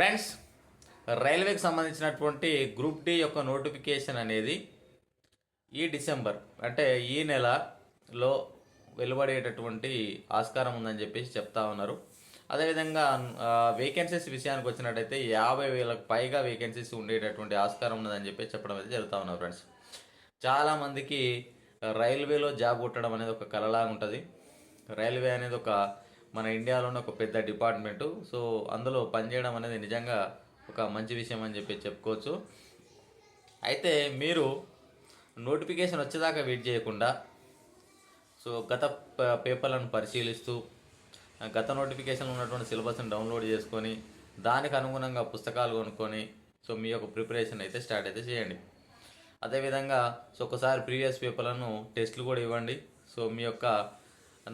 Friends రైల్వేకి సంబంధించినటువంటి group D యొక్క notification అనేది ఈ డిసెంబర్ అంటే ఈ నెలలో వెలువడేటటువంటి ఆస్కారం ఉందని చెప్పేసి చెప్తా ఉన్నారు. అదేవిధంగా వేకెన్సీస్ విషయానికి వచ్చినట్టయితే యాభై వేలకు పైగా వేకెన్సీస్ ఉండేటటువంటి ఆస్కారం ఉన్నదని చెప్పి చెప్పడం అయితే జరుగుతూ ఉన్నారు ఫ్రెండ్స్. చాలామందికి రైల్వేలో జాబ్ కొట్టడం అనేది ఒక కలలా ఉంటుంది. రైల్వే అనేది ఒక మన ఇండియాలోనే ఒక పెద్ద డిపార్ట్మెంటు. సో అందులో పనిచేయడం అనేది నిజంగా ఒక మంచి విషయం అని చెప్పి చెప్పుకోవచ్చు. అయితే మీరు నోటిఫికేషన్ వచ్చేదాకా వెయిట్ చేయకుండా సో గత పేపర్లను పరిశీలిస్తూ గత నోటిఫికేషన్లో ఉన్నటువంటి సిలబస్ని డౌన్లోడ్ చేసుకొని దానికి అనుగుణంగా పుస్తకాలు కొనుక్కొని సో మీ యొక్క ప్రిపరేషన్ అయితే స్టార్ట్ అయితే చేయండి. అదేవిధంగా సో ఒకసారి ప్రీవియస్ పేపర్లను టెస్ట్లు కూడా ఇవ్వండి. సో మీ యొక్క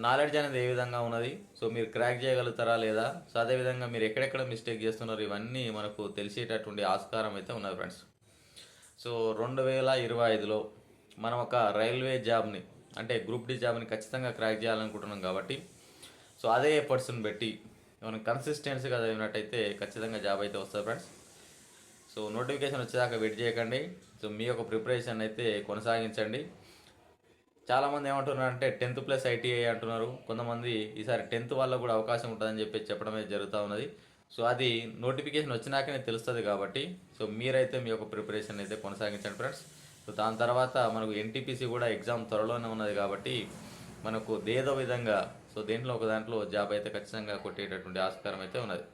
నాలెడ్జ్ అనేది ఏ విధంగా ఉన్నది? సో మీరు క్రాక్ చేయగలుగుతారా లేదా? సో అదేవిధంగా మీరు ఎక్కడెక్కడ మిస్టేక్ చేస్తున్నారు? ఇవన్నీ మనకు తెలిసేటటువంటి ఆస్కారం అయితే ఉన్నది ఫ్రెండ్స్ సో రెండు వేల ఇరవై ఐదులో మనం ఒక రైల్వే జాబ్ని అంటే గ్రూప్ డి జాబ్ని ఖచ్చితంగా క్రాక్ చేయాలనుకుంటున్నాం కాబట్టి సో అదే ఎఫర్ట్స్ని పెట్టి మనం కన్సిస్టెన్సీగా చదివినట్టయితే ఖచ్చితంగా జాబ్ అయితే వస్తుంది ఫ్రెండ్స్ సో నోటిఫికేషన్ వచ్చేదాకా వెయిట్ చేయకండి. సో మీ యొక్క ప్రిపరేషన్ అయితే కొనసాగించండి. చాలామంది ఏమంటున్నారు అంటే టెన్త్ ప్లస్ ఐటీఐ అంటున్నారు. కొంతమంది ఈసారి టెన్త్ వాళ్ళకు కూడా అవకాశం ఉంటుందని చెప్పి చెప్పడమే జరుగుతూ ఉన్నది. సో అది నోటిఫికేషన్ వచ్చినాకనే తెలుస్తుంది కాబట్టి సో మీరైతే మీ యొక్క ప్రిపరేషన్ అయితే కొనసాగించండి ఫ్రెండ్స్. సో దాని తర్వాత మనకు ఎన్టీపీసీ కూడా ఎగ్జామ్ త్వరలోనే ఉన్నది కాబట్టి మనకు ఏదో విధంగా సో దేంట్లో ఒక దాంట్లో జాబ్ అయితే ఖచ్చితంగా కొట్టేటటువంటి ఆస్కారం అయితే ఉన్నది.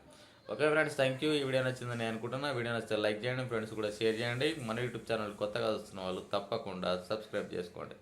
Okay friends thank you. ఈ వీడియో నచ్చిందని నేను అనుకుంటున్నా. వీడియో నచ్చితే లైక్ చేయండి ఫ్రెండ్స్ కూడా షేర్ చేయండి. మన యూట్యూబ్ ఛానల్ కొత్తగా వస్తున్న వాళ్ళు తప్పకుండా సబ్స్క్రైబ్ చేసుకోండి.